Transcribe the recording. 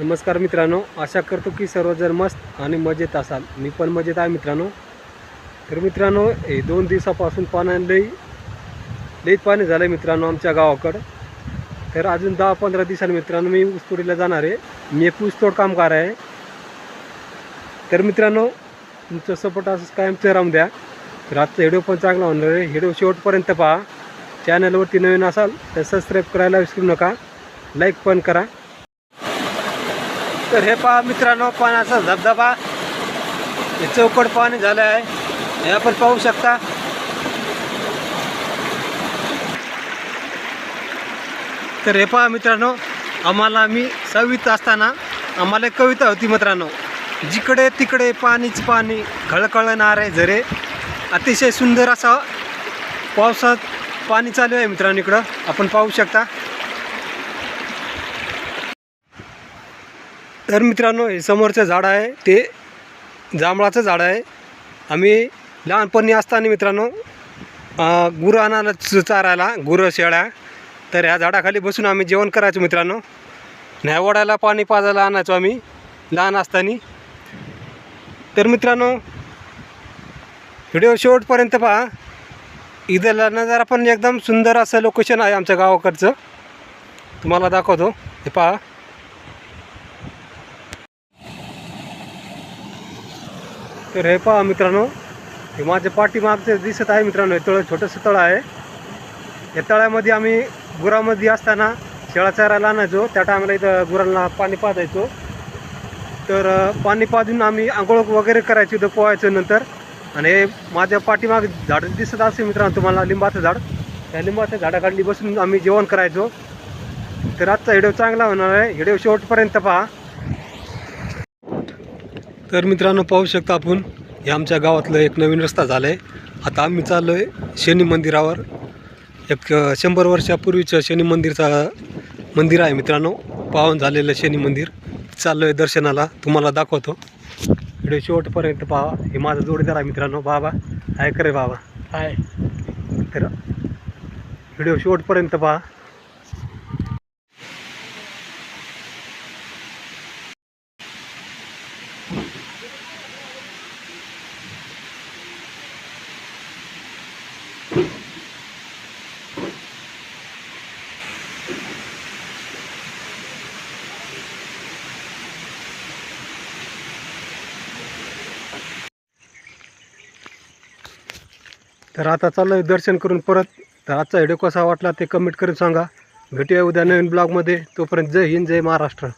नमस्कार मित्रांनो आशा करतो की सर्वजण मस्त आणि मजेत असाल. मी पण मजेत आहे मित्रांनो. तर मित्रांनो हे दोन दिवसापासून पाण्याने लई लईत पाणी झालं आहे मित्रांनो आमच्या गावाकडं. तर अजून दहा पंधरा दिवसांनी मित्रांनो मी ऊसतोडीला जाणार आहे. मी एक ऊसतोड कामगार आहे. तर मित्रांनो तुमचं सपोर्ट असंच कायमचं राहून द्या. तर आजचा व्हिडिओ पण चांगला होणार आहे. व्हिडिओ शेवटपर्यंत पहा. चॅनलवरती नवीन असाल तर सबस्क्राईब करायला विसरू नका. लाईक पण करा. तर हे पहा मित्रांनो पाण्याचा धबधबा. हे चौकट पाणी झालं आहे. हे आपण पाहू शकता. तर हे पहा मित्रांनो आम्हाला मी सहावीत असताना आम्हाला एक कविता होती मित्रांनो. जिकडे तिकडे पाणीच पाणी खळखळणारे झरे. अतिशय सुंदर असा पावसात पाणी चालू आहे मित्रांनो इकडं. आपण पाहू शकता. तर मित्रांनो हे समोरचं झाड आहे ते जांभळाचं झाड आहे. आम्ही लहानपणी असताना मित्रांनो गुरं आणायला चारायला गुरं शेळ्या. तर ह्या झाडाखाली बसून आम्ही जेवण करायचो मित्रांनो. न्यावडायला पाणी पाजायला आणायचो आम्ही लहान असताना. तर मित्रांनो व्हिडिओ शेवटपर्यंत पहा. इथला नजारा पण एकदम सुंदर असं लोकेशन आहे आमच्या गावाकडचं. तुम्हाला दाखवतो. हे पहा. तर हे पहा मित्रांनो हे माझ्या पाठीमागचं दिसत आहे मित्रांनो हे तळ छोटंसं तळ आहे. या तळ्यामध्ये आम्ही गुरामध्ये असताना शेळा चारायला आणायचो. त्या टायमाला इथं गुरांना पाणी पाजायचो. तर पाणी पाजून आम्ही आंघोळ वगैरे करायचो इथं पोहायचं नंतर. आणि हे माझ्या पाठीमाग झाड दिसत असेल मित्रांनो तुम्हाला लिंबाचं झाड. त्या लिंबाच्या झाडाखाली बसून आम्ही जेवण करायचो. तर आजचा व्हिडिओ चांगला होणार आहे. व्हिडिओ शेवटपर्यंत पहा. तर मित्रांनो पाहू शकता आपण हे आमच्या गावातलं एक नवीन रस्ता झाला आहे आता आम्ही चाललो आहे शनी मंदिरावर. एक शंभर वर्षापूर्वीचं शनी मंदिरचा मंदिर आहे मित्रांनो. पावन झालेलं शनी मंदिर. चाललो आहे दर्शनाला. तुम्हाला दाखवतो. व्हिडिओ शेवटपर्यंत पहा. हे माझा जोडीदार आहे मित्रांनो. बाबा आहे करे बाबा. हाय. तर व्हिडिओ शेवटपर्यंत पहा. तर आता चाललो आहे दर्शन करून परत. तर आजचा व्हिडिओ कसा वाटला ते कमेंट करून सांगा. भेटूया उद्या नवीन ब्लॉगमध्ये तोपर्यंत जय हिंद जय महाराष्ट्र.